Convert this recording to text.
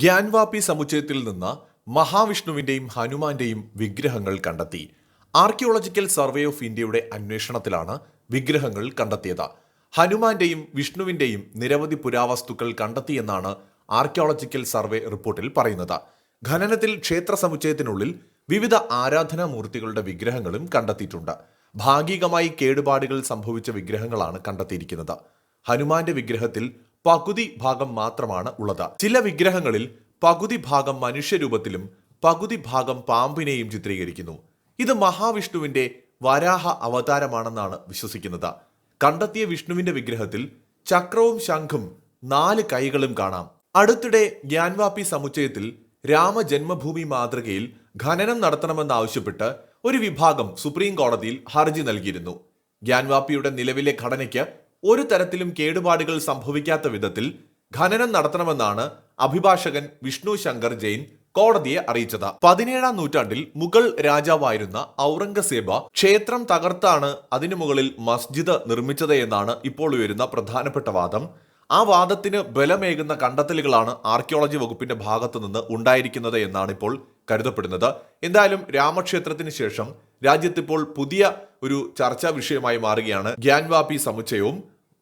ഗ്യാൻവാപി സമുച്ചയത്തിൽ നിന്ന് മഹാവിഷ്ണുവിന്റെയും ഹനുമാന്റെയും വിഗ്രഹങ്ങൾ കണ്ടെത്തി. ആർക്കിയോളജിക്കൽ സർവേ ഓഫ് ഇന്ത്യയുടെ അന്വേഷണത്തിലാണ് വിഗ്രഹങ്ങൾ കണ്ടെത്തിയത്. ഹനുമാന്റെയും വിഷ്ണുവിന്റെയും നിരവധി പുരാവസ്തുക്കൾ കണ്ടെത്തിയെന്നാണ് ആർക്കിയോളജിക്കൽ സർവേ റിപ്പോർട്ടിൽ പറയുന്നത്. ഖനനത്തിൽ ക്ഷേത്ര സമുച്ചയത്തിനുള്ളിൽ വിവിധ ആരാധനാമൂർത്തികളുടെ വിഗ്രഹങ്ങളും കണ്ടെത്തിയിട്ടുണ്ട്. ഭാഗികമായി കേടുപാടുകൾ സംഭവിച്ച വിഗ്രഹങ്ങളാണ് കണ്ടെത്തിയിരിക്കുന്നത്. ഹനുമാന്റെ വിഗ്രഹത്തിൽ പകുതി ഭാഗം മാത്രമാണ് ഉള്ളത്. ചില വിഗ്രഹങ്ങളിൽ പകുതി ഭാഗം മനുഷ്യരൂപത്തിലും പകുതി ഭാഗം പാമ്പിനെയും ചിത്രീകരിക്കുന്നു. ഇത് മഹാവിഷ്ണുവിന്റെ വരാഹ അവതാരമാണെന്നാണ് വിശ്വസിക്കുന്നത്. കണ്ടെത്തിയ വിഷ്ണുവിന്റെ വിഗ്രഹത്തിൽ ചക്രവും ശംഖും നാല് കൈകളും കാണാം. അടുത്തിടെ ഗ്യാൻവാപ്പി സമുച്ചയത്തിൽ രാമജന്മഭൂമി മാതൃകയിൽ ഖനനം നടത്തണമെന്നാവശ്യപ്പെട്ട് ഒരു വിഭാഗം സുപ്രീം കോടതിയിൽ ഹർജി നൽകിയിരുന്നു. ജ്ഞാൻവാപ്പിയുടെ നിലവിലെ ഘടനയ്ക്ക് ഒരു തരത്തിലും കേടുപാടുകൾ സംഭവിക്കാത്ത വിധത്തിൽ ഖനനം നടത്തണമെന്നാണ് അഭിഭാഷകൻ വിഷ്ണു ശങ്കർ ജെയിൻ കോടതിയെ അറിയിച്ചത്. പതിനേഴാം നൂറ്റാണ്ടിൽ മുഗൾ രാജാവായിരുന്ന ഔറംഗസേബ ക്ഷേത്രം തകർത്താണ് അതിനു മുകളിൽ മസ്ജിദ് നിർമ്മിച്ചത് എന്നാണ് ഇപ്പോൾ ഉയരുന്ന പ്രധാനപ്പെട്ട വാദം. ആ വാദത്തിന് ബലമേകുന്ന കണ്ടെത്തലുകളാണ് ആർക്കിയോളജി വകുപ്പിന്റെ ഭാഗത്തു നിന്ന് ഉണ്ടായിരിക്കുന്നത് എന്നാണ് ഇപ്പോൾ കരുതപ്പെടുന്നത്. എന്തായാലും രാമക്ഷേത്രത്തിന് ശേഷം രാജ്യത്തിപ്പോൾ പുതിയ ഒരു ചർച്ചാ വിഷയമായി മാറുകയാണ്. ഗ്യാൻവാപി സമുച്ചയവും